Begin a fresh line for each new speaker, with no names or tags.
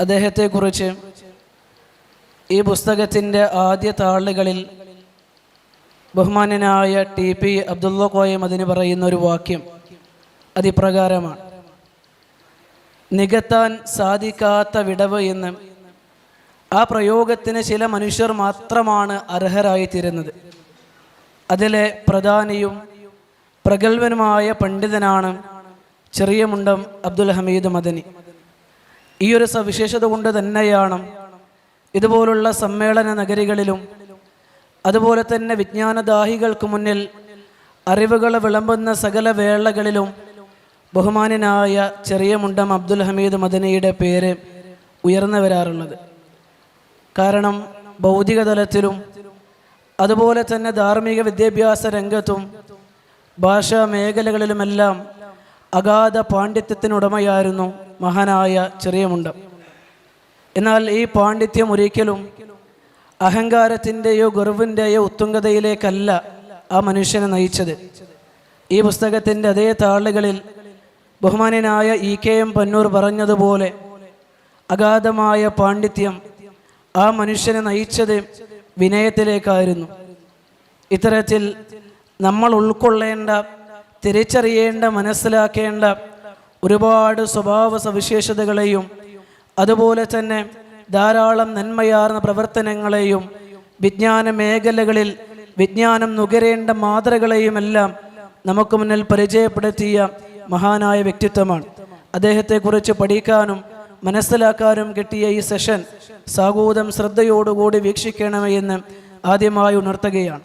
അദ്ദേഹത്തെക്കുറിച്ച് ഈ പുസ്തകത്തിന്റെ ആദ്യ താളുകളിൽ ബഹുമാനനായ ടി പി അബ്ദുള്ള കോയം അതിന് പറയുന്ന ഒരു വാക്യം അതിപ്രകാരമാണ്. നികത്താൻ സാധിക്കാത്ത വിടവ് എന്ന് ആ പ്രയോഗത്തിന് ചില മനുഷ്യർ മാത്രമാണ് അർഹരായിത്തീരുന്നത്. അതിലെ പ്രധാനിയും പ്രഗത്ഭനുമായ പണ്ഡിതനാണ് ചെറിയ മുണ്ടം അബ്ദുൽ ഹമീദ് മദനി. ഈ ഒരു സവിശേഷത കൊണ്ട് തന്നെയാണ് ഇതുപോലുള്ള സമ്മേളന നഗരികളിലും അതുപോലെ തന്നെ വിജ്ഞാനദാഹികൾക്ക് മുന്നിൽ അറിവുകൾ വിളമ്പുന്ന സകല വേളകളിലും ബഹുമാനനായ ചെറിയ മുണ്ടം അബ്ദുൽ ഹമീദ് മദനിയുടെ പേര് ഉയർന്നു വരാറുള്ളത്. കാരണം ഭൗതിക തലത്തിലും അതുപോലെ തന്നെ ധാർമ്മിക വിദ്യാഭ്യാസ രംഗത്തും ഭാഷാ മേഖലകളിലുമെല്ലാം അഗാധ പാണ്ഡിത്യത്തിനുടമയായിരുന്നു മഹാനായ ചെറിയ മുണ്ടം എന്നാൽ ഈ പാണ്ഡിത്യം ഒരിക്കലും അഹങ്കാരത്തിന്റെയോ ഗർവിന്റെയോ ഉത്തുംഗതയിലേക്കല്ല ആ മനുഷ്യനെ നയിച്ചത്. ഈ പുസ്തകത്തിന്റെ അതേ താളുകളിൽ ബഹുമാനനായ ഇ കെ എം പന്നൂർ പറഞ്ഞതുപോലെ അഗാധമായ പാണ്ഡിത്യം ആ മനുഷ്യനെ നയിച്ചത് വിനയത്തിലേക്കായിരുന്നു. ഇത്തരത്തിൽ നമ്മൾ ഉൾക്കൊള്ളേണ്ട തിരിച്ചറിയേണ്ട മനസ്സിലാക്കേണ്ട ഒരുപാട് സ്വഭാവ സവിശേഷതകളെയും അതുപോലെ തന്നെ ധാരാളം നന്മയാർന്ന പ്രവർത്തനങ്ങളെയും വിജ്ഞാന മേഖലകളിൽ വിജ്ഞാനം നുകരേണ്ട മാതൃകളെയുമെല്ലാം നമുക്ക് മുന്നിൽ പരിചയപ്പെടുത്തിയ മഹാനായ വ്യക്തിത്വമാണ്. അദ്ദേഹത്തെക്കുറിച്ച് പഠിക്കാനും മനസ്സിലാക്കാനും കിട്ടിയ ഈ സെഷൻ സാഗൂതം ശ്രദ്ധയോടുകൂടി വീക്ഷിക്കണമെന്ന് ആദ്യമായി ഉണർത്തുകയാണ്.